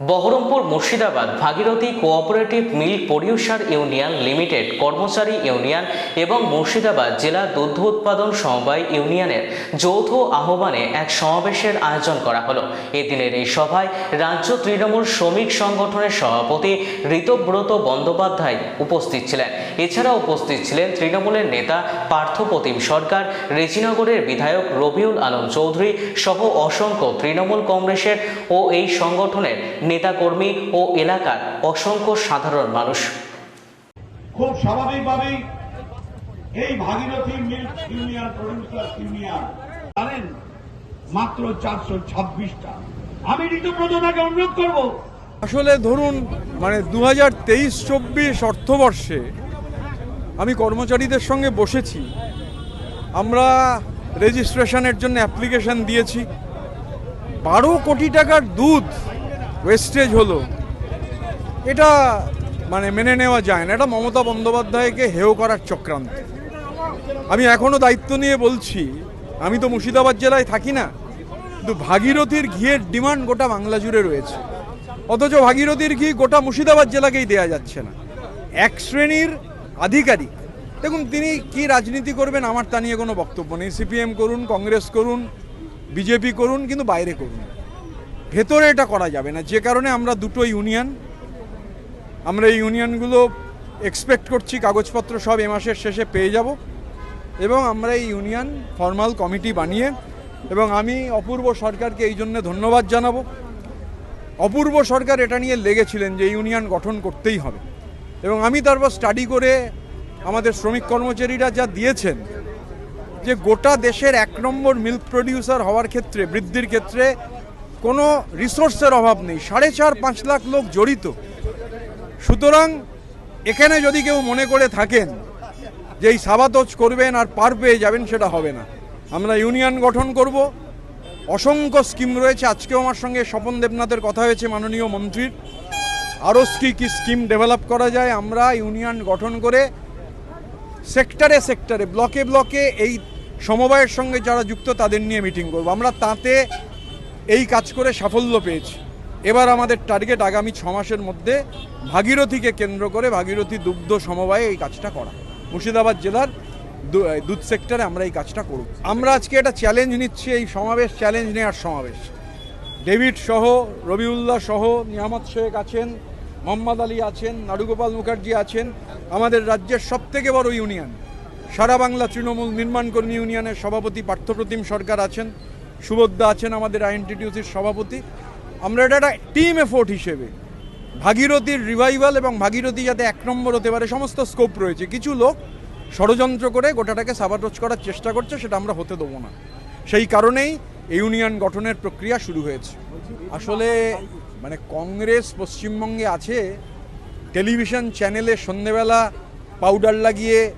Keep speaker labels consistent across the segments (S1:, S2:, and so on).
S1: Baharampur Murshidabad Bhagirathi cooperative milk producer union limited কর্মচারী union এবং মুর্শিদাবাদ জেলা দুগ্ধ উৎপাদন সমবায় ইউনিয়নের যৌথ আহ্বানে এক সমাবেশের আয়োজন করা হলো। এদিনের এই সভায় রাজ্য তৃণমূল শ্রমিক সংগঠনের সভাপতি ঋতব্রত বন্দ্যোপাধ্যায় উপস্থিত ছিলেন। এছাড়া উপস্থিত ছিলেন তৃণমূলের নেতা পার্থপ্রতিম সরকার, রেজিনগরের বিধায়ক রবিউল আলম চৌধুরী সহ অসংখ্য তৃণমূল কংগ্রেসের ও এই সংগঠনের নেতাকর্মী ও এলাকার অসংখ্য সাধারণ মানুষ।
S2: খুব স্বাভাবিকভাবেই এই Bhagirathi milk union producer union জানেন মাত্র চারশো ছাব্বিশটা। আমি ঋতুব্রতটাকে অনুরোধ করব।
S3: আসলে ধরুন মানে দু হাজার তেইশ চব্বিশ অর্থবর্ষে আমি কর্মচারীদের সঙ্গে বসেছি। আমরা রেজিস্ট্রেশনের জন্য অ্যাপ্লিকেশন দিয়েছি। বারো কোটি টাকার দুধ ওয়েস্টেজ হলো, এটা মানে মেনে নেওয়া যায় না। এটা মমতা বন্দ্যোপাধ্যায়কে হেয় করার চক্রান্ত। আমি এখনও দায়িত্ব নিয়ে বলছি, আমি তো মুর্শিদাবাদ জেলায় থাকি না, কিন্তু ভাগীরথীর ঘিয়ের ডিমান্ড গোটা বাংলা জুড়ে রয়েছে। অথচ ভাগীরথীর ঘি গোটা মুর্শিদাবাদ জেলাকেই দেয়া যাচ্ছে না। এক শ্রেণির আধিকারিক, দেখুন তিনি কি রাজনীতি করবেন আমার তা নিয়ে কোনো বক্তব্য নেই। সিপিএম করুন, কংগ্রেস করুন, বিজেপি করুন, কিন্তু বাইরে করুন। ভেতরে এটা করা যাবে না। যে কারণে আমরা দুটো ইউনিয়ন, আমরা এই ইউনিয়নগুলো এক্সপেক্ট করছি, কাগজপত্র সব এ মাসের শেষে পেয়ে যাব এবং আমরা এই ইউনিয়ন ফর্মাল কমিটি বানিয়ে এবং আমি অপূর্ব সরকারকে এই জন্য ধন্যবাদ জানাব। অপূর্ব সরকার এটা নিয়ে লেগেছিলেন যে ইউনিয়ন গঠন করতেই হবে এবং আমি তারপর স্টাডি করে আমাদের শ্রমিক কর্মচারীরা যা দিয়েছেন, যে গোটা দেশের এক নম্বর মিল্ক প্রডিউসার হওয়ার ক্ষেত্রে, বৃদ্ধির ক্ষেত্রে কোনো রিসোর্সের অভাব নেই। সাড়ে চার, পাঁচ লাখ লোক জড়িত। সুতরাং এখানে যদি কেউ মনে করে থাকেন যে এই সাবাতজ করবেন আর পার পেয়ে যাবেন, সেটা হবে না। আমরা ইউনিয়ন গঠন করব। অসংখ্য স্কিম রয়েছে। আজকেও আমার সঙ্গে স্বপন দেবনাথের কথা হয়েছে, মাননীয় মন্ত্রীর। আরও কি, কী স্কিম ডেভেলপ করা যায়, আমরা ইউনিয়ন গঠন করে সেক্টরে সেক্টরে, ব্লকে ব্লকে এই সমবায়ের সঙ্গে যারা যুক্ত, তাদের নিয়ে মিটিং করব। আমরা তাতে এই কাজ করে সাফল্য পেয়েছি। এবার আমাদের টার্গেট আগামী ছ মাসের মধ্যে ভাগীরথীকে কেন্দ্র করে ভাগীরথী দুগ্ধ সমবায়ে এই কাজটা করা। মুর্শিদাবাদ জেলার দুধ সেক্টরে আমরা এই কাজটা করব। আমরা আজকে একটা চ্যালেঞ্জ নিচ্ছি, এই সমাবেশ চ্যালেঞ্জ নেওয়ার সমাবেশ। ডেভিড সহ, রবিউল্লাহ সহ, নিয়ামত শেখ আছেন, মোহাম্মদ আলী আছেন নাড়ুগোপাল মুখার্জি আছেন, আমাদের রাজ্যের সবথেকে বড় ইউনিয়ন। সারা বাংলা তৃণমূল নির্মাণ কর্মী ইউনিয়নের সভাপতি পার্থপ্রতিম সরকার আছেন। সুবোদ্ধা আছেন আমাদের আইএনটিটিউসির সভাপতি। আমরা এটা একটা টিম এফোর্ট হিসেবে। ভাগীরথীর রিভাইভাল এবং ভাগীরথী যাতে এক নম্বর হতে পারে, সমস্ত স্কোপ রয়েছে। কিছু লোক ষড়যন্ত্র করে গোটাটাকে সাবাটোচ করার চেষ্টা করছে, সেটা আমরা হতে দেবো না। সেই কারণেই ইউনিয়ন গঠনের প্রক্রিয়া শুরু হয়েছে। আসলে মানে কংগ্রেস পশ্চিমবঙ্গে আছে টেলিভিশন চ্যানেলে সন্ধেবেলা পাউডার লাগিয়ে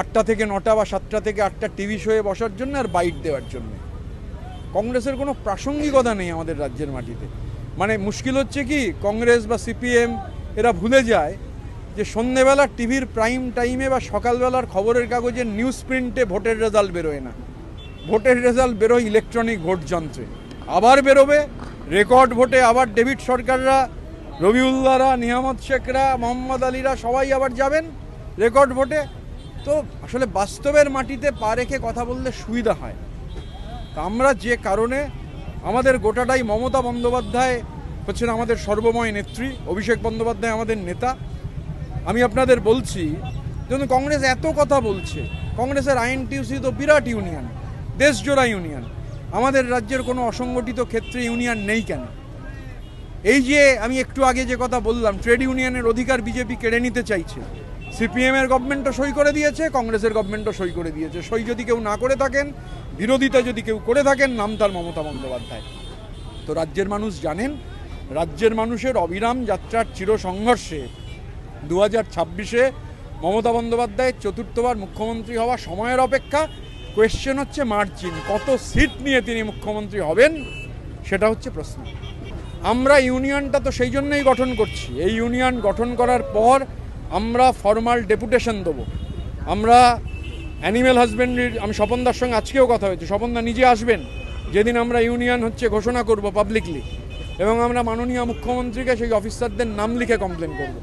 S3: আটটা থেকে নটা বা সাতটা থেকে আটটা টিভি শোয়ে বসার জন্য আর বাইট দেওয়ার জন্য। কংগ্রেসের কোনো প্রাসঙ্গিকতা নেই আমাদের রাজ্যের মাটিতে। মানে মুশকিল হচ্ছে কি, কংগ্রেস বা সিপিএম, এরা ভুলে যায় যে সন্ধেবেলা টিভির প্রাইম টাইমে বা সকালবেলার খবরের কাগজে নিউজ প্রিন্টে ভোটের রেজাল্ট বেরোয় না। ভোটের রেজাল্ট বেরোয় ইলেকট্রনিক ভোট যন্ত্রে। আবার বেরোবে রেকর্ড ভোটে আবার ডেভিড সরকাররা, রবিউল্লাহরা, নিয়ামত শেখরা, মোহাম্মদ আলীরা সবাই আবার যাবেন রেকর্ড ভোটে। তো আসলে বাস্তবের মাটিতে পা রেখে কথা বললে সুবিধা হয়। আমরা যে কারণে আমাদের গোটাটাই মমতা বন্দ্যোপাধ্যায় হচ্ছেন আমাদের সর্বময় নেত্রী, অভিষেক বন্দ্যোপাধ্যায় আমাদের নেতা। আমি আপনাদের বলছি যেমন কংগ্রেস এত কথা বলছে, কংগ্রেসের আইএনটিউসি তো বিরাট ইউনিয়ন, দেশজোড়া ইউনিয়ন। আমাদের রাজ্যের কোনো অসংগঠিত ক্ষেত্রে ইউনিয়ন নেই কেন? এই যে আমি একটু আগে যে কথা বললাম, ট্রেড ইউনিয়নের অধিকার বিজেপি কেড়ে নিতে চাইছে সিপিএম এর গভর্নমেন্টও সই করে দিয়েছে, কংগ্রেসের গভর্নমেন্টও সই করে দিয়েছে। সই যদি কেউ না করে থাকেন, বিরোধিতা যদি কেউ করে থাকেন, নাম তার মমতা বন্দ্যোপাধ্যায়। তো রাজ্যের মানুষ জানেন, রাজ্যের মানুষের অবিরাম যাত্রার চির সংঘর্ষে দু হাজার ছাব্বিশে মমতা বন্দ্যোপাধ্যায়ের চতুর্থবার মুখ্যমন্ত্রী হওয়া সময়ের অপেক্ষা কোয়েশ্চেন হচ্ছে মার্জিন কত সিট নিয়ে তিনি মুখ্যমন্ত্রী হবেন, সেটা হচ্ছে প্রশ্ন। আমরা ইউনিয়নটা তো সেই জন্যই গঠন করছি। এই ইউনিয়ন গঠন করার পর আমরা ফর্মাল ডেপুটেশন দেবো। আমরা অ্যানিম্যাল হাজবেন্ড্রির আমি স্বপনদার সঙ্গে আজকেও কথা হয়েছে স্বপনদা নিজে আসবেন। যেদিন আমরা ইউনিয়ন হচ্ছে ঘোষণা করব পাবলিকলি এবং আমরা মাননীয় মুখ্যমন্ত্রীকে, সেই অফিসারদের নাম লিখে কমপ্লেন করব।